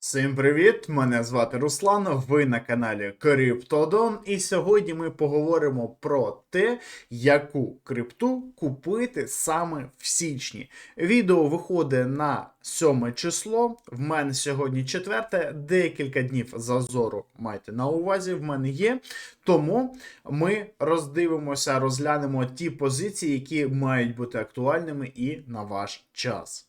Всім привіт! Мене звати Руслан. Ви на каналі Криптодон. І сьогодні ми поговоримо про те, яку крипту купити саме в січні. Відео виходить на 7 число. В мене сьогодні четверте. Декілька днів зазору майте на увазі. В мене є. Тому ми роздивимося, розглянемо ті позиції, які мають бути актуальними і на ваш час.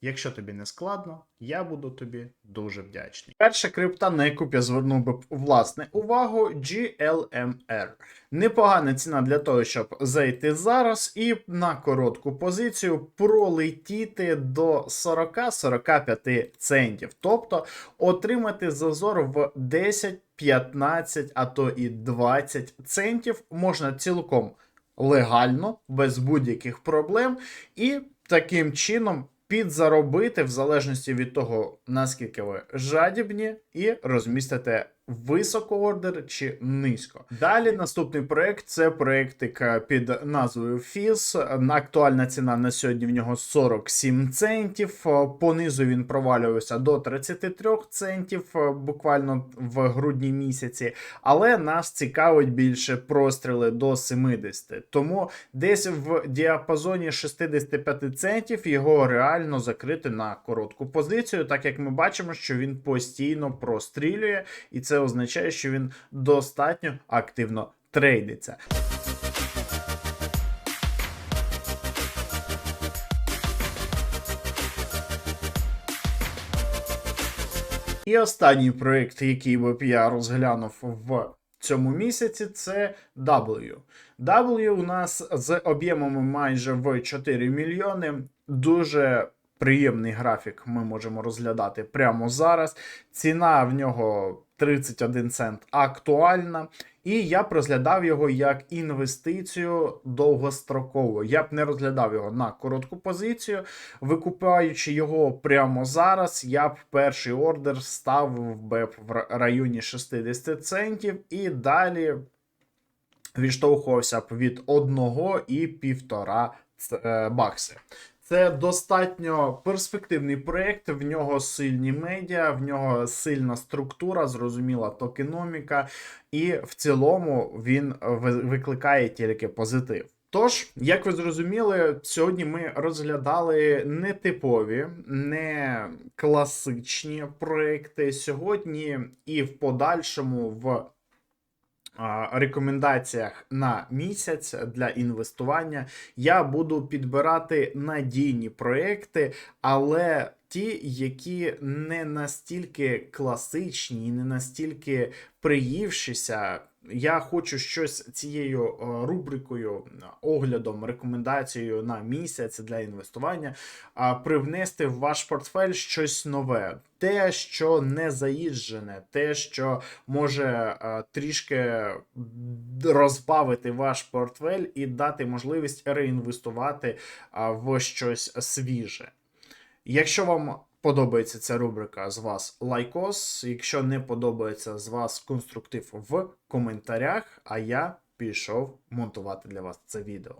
Якщо тобі не складно, я буду тобі дуже вдячний. Перша крипта, на яку б я звернув би власне увагу, GLMR. Непогана ціна для того, щоб зайти зараз і на коротку позицію пролетіти до 40-45 центів. Тобто отримати зазор в 10, 15, а то і 20 центів можна цілком легально, без будь-яких проблем, і таким чином підзаробити в залежності від того, наскільки ви жадібні, і розмістите високо ордер чи низько. Далі наступний проект це проектик під назвою FIS. Актуальна ціна на сьогодні в нього 47 центів. Понизу він провалювався до 33 центів буквально в грудні місяці. Але нас цікавить більше простріли до 70. Тому десь в діапазоні 65 центів його реально закрити на коротку позицію, так як ми бачимо, що він постійно прострілює, і це означає, що він достатньо активно трейдиться. І останній проєкт, який би я розглянув в цьому місяці, це W. W у нас з об'ємами майже в 4 мільйони. Дуже приємний графік ми можемо розглядати прямо зараз. Ціна в нього 31 цент актуальна. І я б розглядав його як інвестицію довгострокову. Я б не розглядав його на коротку позицію. Викупаючи його прямо зараз, я б перший ордер ставив би в районі 60 центів і далі відштовхувався б від 1 і 1,5 е, бакси. Це достатньо перспективний проєкт, в нього сильні медіа, в нього сильна структура, зрозуміла токеноміка, і в цілому він ви- викликає тільки позитив. Тож, як ви зрозуміли, сьогодні ми розглядали не типові, не класичні проекти. Сьогодні і в подальшому в рекомендаціях на місяць для інвестування. Я буду підбирати надійні проекти, але ті, які не настільки класичні і не настільки приївшися. Я хочу щось цією е, рубрикою, оглядом, рекомендацією на місяць для інвестування привнести в ваш портфель щось нове, те, що не заїжджене, те, що може е, трішки розбавити ваш портфель і дати можливість реінвестувати в щось свіже. Якщо вам подобається ця рубрика, з вас лайкос. Якщо не подобається з вас конструктив в коментарях, а я пішов монтувати для вас це відео.